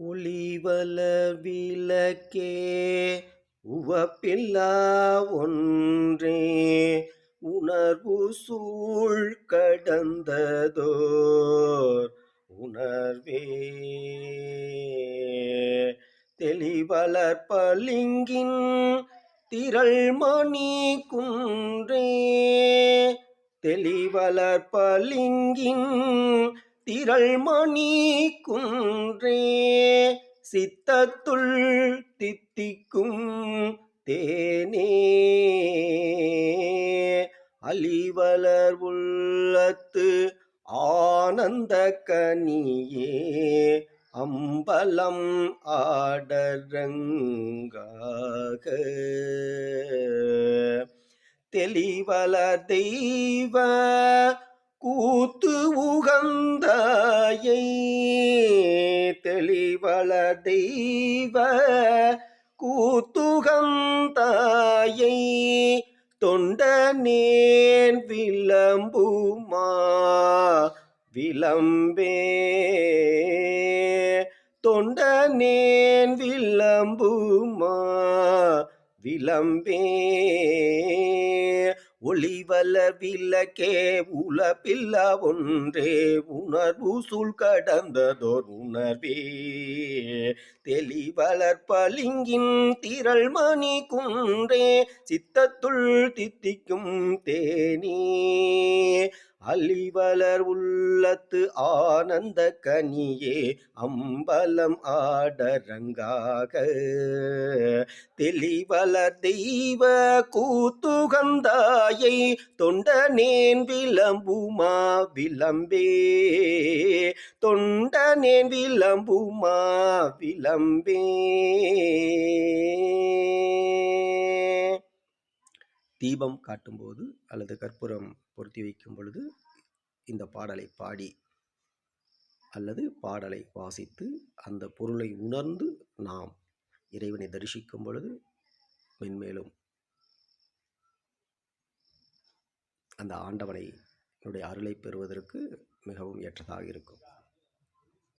ஒளிவல விளக்கே உவப்பில்லா ஒன்றே. உணர்வு சூழ் கடந்ததோர் உணர்வே. தெளிவலர் பளிங்கின் திரள் மணி குன்றே. தெளிவலர் பளிங்கின் திரள்மணி குன்றே சித்தத்துள் தித்திக்கும் தேனே. அலிவலர் உள்ளத்து ஆனந்த கனியே அம்பலம் ஆடரங்காக. தெளிவல தெய்வ கூத்து உகந்தாயை தெளிவள தெய்வ கூத்துகந்தாயை தொண்டனேன் விளம்புமா விளம்பே. தொண்டனேன் விளம்புமா விளம்பே. ஒளிவல விளக்கே உலப்பில்ல ஒன்றே உணர்வு சூழ் கடந்ததோர் உணர்வே. தெளிவலர் பளிங்கின் திரள் மணி குன்றே சித்தத்துள் தித்திக்கும் தேனே. அலிவலர் உள்ளத்து ஆனந்த கனியே அம்பலம் ஆடரங்காக. தெளிவலர் தெய்வ கூத்துகந்தாயை தொண்டனேன் விளம்புமா விளம்பே. தொண்டனேன் விளம்புமா விளம்பே. தீபம் காட்டும்போது அல்லது கற்பூரம் பொருத்தி வைக்கும் பொழுது இந்த பாடலை பாடி அல்லது பாடலை வாசித்து அந்த பொருளை உணர்ந்து நாம் இறைவனை தரிசிக்கும் பொழுது மென்மேலும் அந்த ஆண்டவனை என்னுடைய அருளை பெறுவதற்கு மிகவும் ஏற்றதாக இருக்கும்.